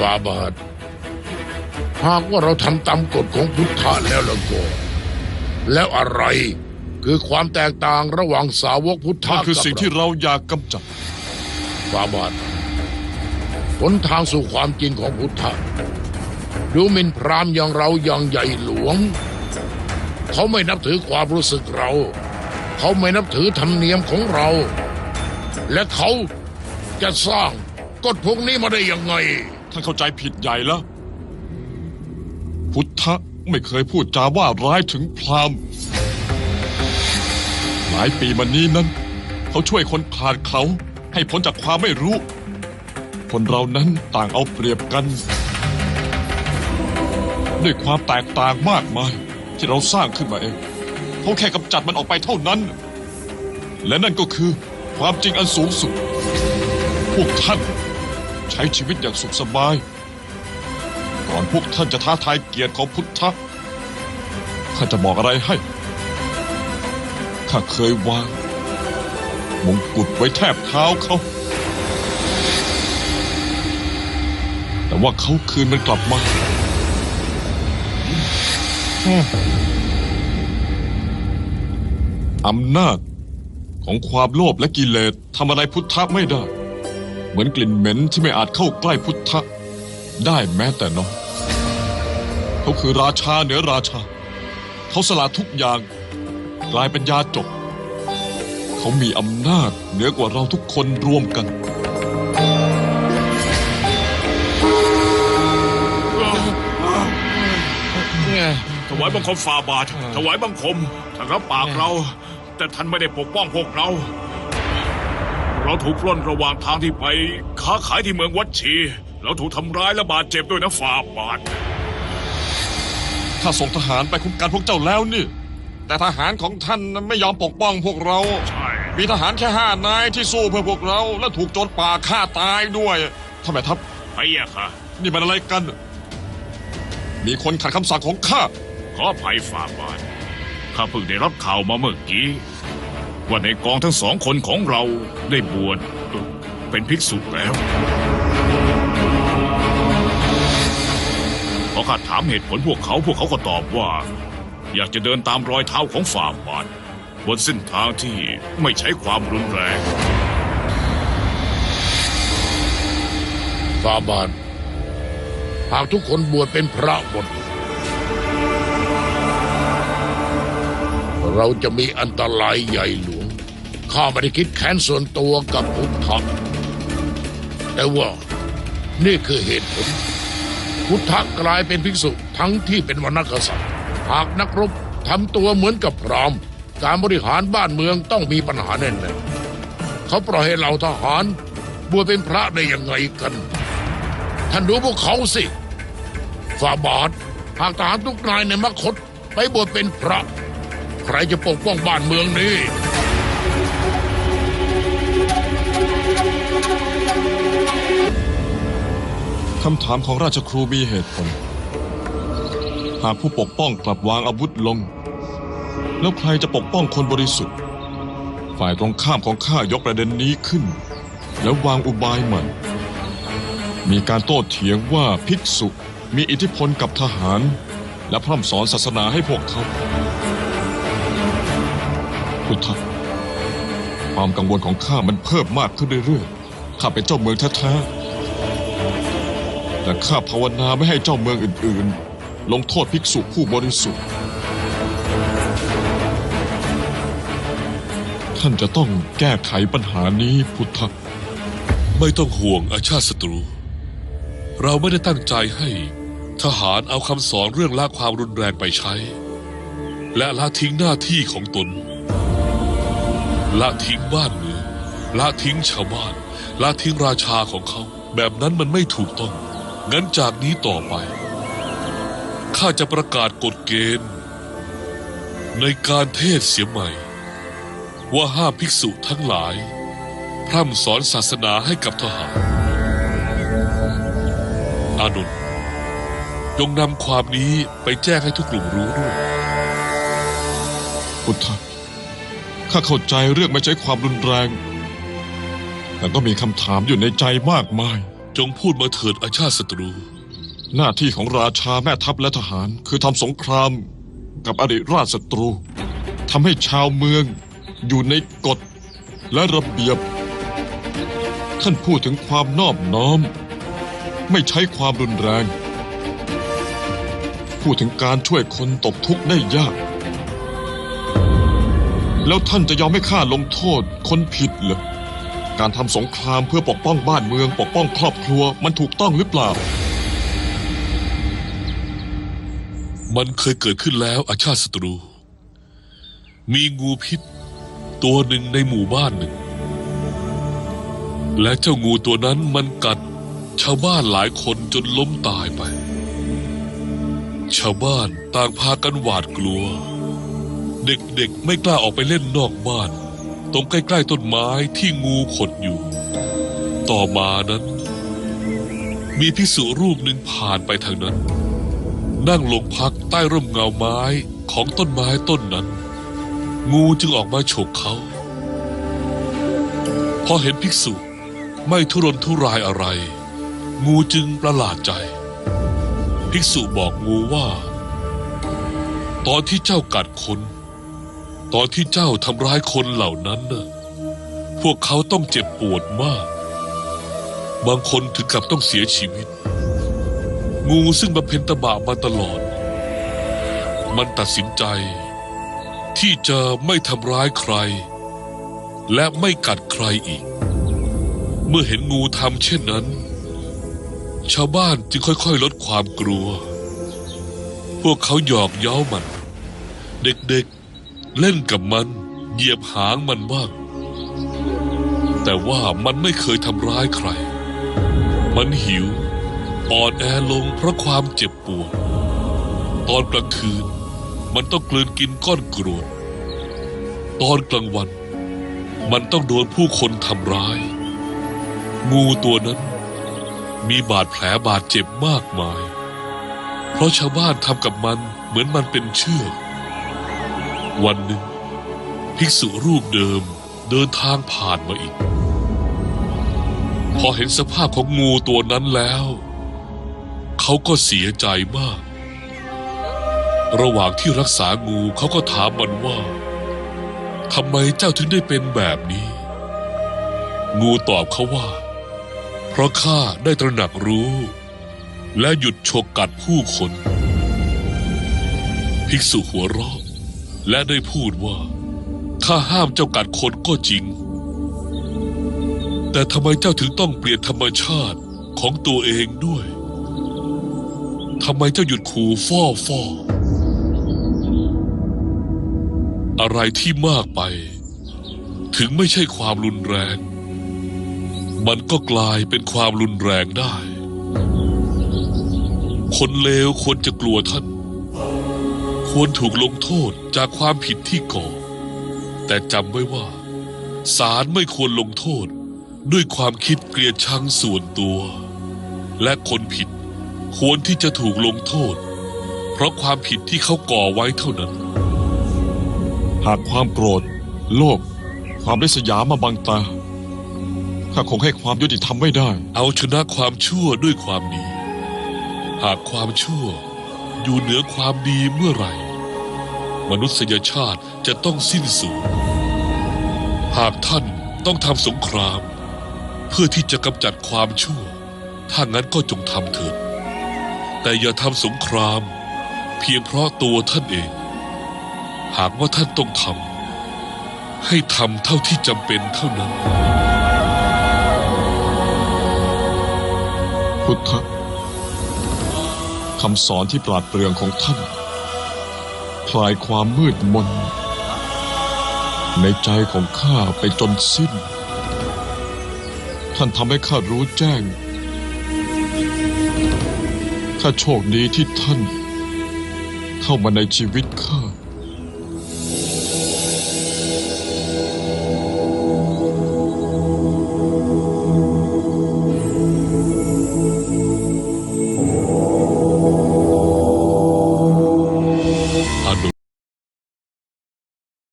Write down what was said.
ฟาบาทหากว่าเราทำตามกฎของพุทธะแล้วแล้วก็ แล้วอะไรคือความแตกต่างระหว่างสาวกพุทธะนั่นคือกับสิ่งที่เราอยากกำจัดฟาบาทหนทางสู่ความจริงของพุทธะดูหมินพรามอย่างเราอย่างใหญ่หลวง เขาไม่นับถือความรู้สึกเรา เขาไม่นับถือธรรมเนียมของเรา และเขาจะสร้างกฎพวกนี้มาได้ยังไง ท่านเข้าใจผิดใหญ่แล้ว พุทธะไม่เคยพูดจาว่าร้ายถึงพราหมณ์ หลายปีมานี้นั้น เขาช่วยคนขาดเขาให้พ้นจากความไม่รู้ คนเรานั้นต่างเอาเปรียบกัน ด้วยความแตกต่างมากมาย ที่เราสร้างขึ้นมาเองเขาแค่กำจัดมันออกไปเท่านั้น และนั่นก็คือความจริงอันสูงสุด พวกท่าน ใช้ชีวิตอย่างสุขสบาย ก่อนพวกท่านจะท้าทายเกียรติของพุทธะข้าจะบอกอะไรให้ ข้าเคยวางมงกุฎไว้แทบเท้าเขา แต่ว่าเขาคืนมันกลับมา อำนาจของความโลภและกิเลสทำอะไรพุทธะไม่ได้ เหมือนกลิ่นเหม็นที่ไม่อาจเข้าใกล้พุทธะ ได้แม้แต่น้อยเขาคือราชาเหนือราชา เขาสละทุกอย่าง กลายเป็นยาจกเขามีอำนาจเหนือกว่าเราทุกคนรวมกันถวายบังคมฝ่าบาทถวายบังคมท่านรับปากเรา แต่ท่านไม่ได้ปกป้องพวกเรา เราถูกปล้นระหว่างทางที่ไป ค้าขายที่เมืองวัดชี เราถูกทำร้ายและบาดเจ็บด้วยนะฝ่าบาท ถ้าส่งทหารไปคุ้มกันพวกเจ้าแล้วนี่ แต่ทหารของท่านไม่ยอมปกป้องพวกเรา ใช่ มีทหารแค่ห้านายที่สู้เพื่อพวกเรา และถูกโจรป่าฆ่าตายด้วยทำไมทัพพะยะค่ะ นี่มันอะไรกัน มีคนขัดคำสั่งของข้า ขออภัยฝ่าบาท ข้าเพิ่งได้รับข่าวมาเมื่อกี้ ว่าในกองทั้งสองคนของเราได้บวชเอ่อเป็นภิกษุแล้วพอข้าถามเหตุผลพวกเขาพวกเขาก็ตอบว่า อยากจะเดินตามรอยเท้าของฝ่าบาทบนเส้นทางที่ไม่ใช้ความรุนแรงฟาบาทหากทุกคนบวชเป็นพระหมดเราจะมีอันตรายใหญ่หลวง ข้าไม่ได้คิดแค้นส่วนตัวกับพุทธะแต่ว่านี่คือเหตุผลพุทธะกลายเป็นภิกษุทั้งที่เป็นวรรณกษัตริย์หากนักรบทำตัวเหมือนกับพรามการบริหารบ้านเมืองต้องมีปัญหาแน่ๆเขาปล่อยให้เราทหารบวชเป็นพระได้ยังไงกัน ท่านดูพวกเขาสิฝ่าบาทหากทหารทุกนายในมคตไปบวชเป็นพระ ใครจะปกป้องบ้านเมืองนี้ คำถามของราชครูมีเหตุผล หากผู้ปกป้องกลับวางอาวุธลง แล้วใครจะปกป้องคนบริสุทธิ์ ฝ่ายตรงข้ามของข้ายกประเด็นนี้ขึ้น แล้ววางอุบายใหม่มีการโต้เถียงว่าภิกษุมีอิทธิพลกับทหาร และพร่ำสอนศาสนาให้พวกเขาพุทธความกังวลของข้ามันเพิ่มมากขึ้นเรื่อยๆ ข้าเป็นเจ้าเมืองแท้ๆ แต่ข้าภาวนาไม่ให้เจ้าเมืองอื่น ๆ ลงโทษภิกษุผู้บริสุทธิ์ ท่านจะต้องแก้ไขปัญหานี้พุทธะไม่ต้องห่วงอาชาติศัตรู เราไม่ได้ตั้งใจให้ทหารเอาคำสอนเรื่องละความรุนแรงไปใช้ และละทิ้งหน้าที่ของตน ละทิ้งบ้านเมืองละทิ้งชาวบ้านละทิ้งราชาของเขา แบบนั้นมันไม่ถูกต้อง งั้นจากนี้ต่อไป ข้าจะประกาศกฎเกณฑ์ ในการเทศเสียใหม่ ว่าห้ามภิกษุทั้งหลาย พร่ำสอนศาสนาให้กับทหาร อานนท์จงนำความนี้ไปแจ้งให้ทุกกลุ่มรู้ด้วยพุทธะข้าเข้าใจเรื่องไม่ใช้ความรุนแรง แต่ก็มีคำถามอยู่ในใจมากมาย จงพูดมาเถิดอาชาติศัตรู หน้าที่ของราชาแม่ทัพและทหาร คือทำสงครามกับอริราชศัตรูทำให้ชาวเมืองอยู่ในกฎและระเบียบ ท่านพูดถึงความนอบน้อม ไม่ใช้ความรุนแรง พูดถึงการช่วยคนตกทุกข์ได้ยาก แล้วท่านจะยอมให้ข้าลงโทษคนผิดเหรอ การทำสงครามเพื่อปกป้องบ้านเมือง ปกป้องครอบครัวมันถูกต้องหรือเปล่า มันเคยเกิดขึ้นแล้วอาชาติศัตรู มีงูพิษ ตัวหนึ่งในหมู่บ้านหนึ่ง และเจ้างูตัวนั้นมันกัดชาวบ้านหลายคนจนล้มตายไป ชาวบ้านต่างพากันหวาดกลัว เด็กๆไม่กล้าออกไปเล่นนอกบ้าน ตรงใกล้ๆต้นไม้ที่งูขดอยู่ ต่อมานั้น มีพิสุรูปหนึ่งผ่านไปทางนั้น นั่งลงพักใต้ร่มเงาไม้ของต้นไม้ต้นนั้น งูจึงออกมาฉกเขาพอเห็นภิกษุไม่ทุรนทุรายอะไร งูจึงประหลาดใจ ภิกษุบอกงูว่า ตอนที่เจ้ากัดคน ตอนที่เจ้าทำร้ายคนเหล่านั้นน่ะพวกเขาต้องเจ็บปวดมาก บางคนถึงกับต้องเสียชีวิต งูซึ่งบำเพ็ญตบะมาตลอด มันตัดสินใจ ที่จะไม่ทำร้ายใคร และไม่กัดใครอีก เมื่อเห็นงูทำเช่นนั้น ชาวบ้านจึงค่อยๆ ลดความกลัว พวกเขาหยอกเย้ามัน เด็กๆ เล่นกับมัน เหยียบหางมันบ้าง แต่ว่ามันไม่เคยทำร้ายใคร มันหิว อ่อนแอลงเพราะความเจ็บปวด ตอนกลางคืน มันต้องกลืนกินก้อนกรวด ตอนกลางวัน มันต้องโดนผู้คนทำร้าย งูตัวนั้น มีบาดแผลบาดเจ็บมากมาย เพราะชาวบ้านทำกับมันเหมือนมันเป็นเชือก วันหนึ่งภิกษุรูปเดิมเดินทางผ่านมาอีก พอเห็นสภาพของงูตัวนั้นแล้ว เขาก็เสียใจมาก ระหว่างที่รักษางูเขาก็ถามมันว่าทำไมเจ้าถึงได้เป็นแบบนี้ งูตอบเขาว่า เพราะข้าได้ตระหนักรู้ และหยุดฉกกัดผู้คน ภิกษุหัวเราะ และได้พูดว่าข้าห้ามเจ้ากัดคนก็จริง แต่ทำไมเจ้าถึงต้องเปลี่ยนธรรมชาติของตัวเองด้วยทำไมเจ้าหยุดขู่ฟ่อฟ่ออะไรที่มากไป ถึงไม่ใช่ความรุนแรง มันก็กลายเป็นความรุนแรงได้ คนเลวควรจะกลัวท่าน ควรถูกลงโทษจากความผิดที่ก่อ แต่จำไว้ว่าศาลไม่ควรลงโทษด้วยความคิดเกลียดชังส่วนตัว และคนผิดควรที่จะถูกลงโทษ เพราะความผิดที่เขาก่อไว้เท่านั้น หากความโกรธ โลภความริษยามาบังตาข้าคงให้ความยุติธรรมไม่ได้ เอาชนะความชั่วด้วยความดี หากความชั่ว อยู่เหนือความดีเมื่อไหร่ มนุษยชาติจะต้องสิ้นสูญหากท่านต้องทำสงคราม เพื่อที่จะกำจัดความชั่ว ถ้างั้นก็จงทำเถิด แต่อย่าทำสงคราม เพียงเพราะตัวท่านเอง หากว่าท่านต้องทำให้ทำเท่าที่จำเป็นเท่านั้น พุทธะ คำสอนที่ปราดเปรื่องของท่าน คลายความมืดมน ในใจของข้าไปจนสิ้น ท่านทำให้ข้ารู้แจ้ง ข้าโชคดีที่ท่าน เข้ามาในชีวิตข้า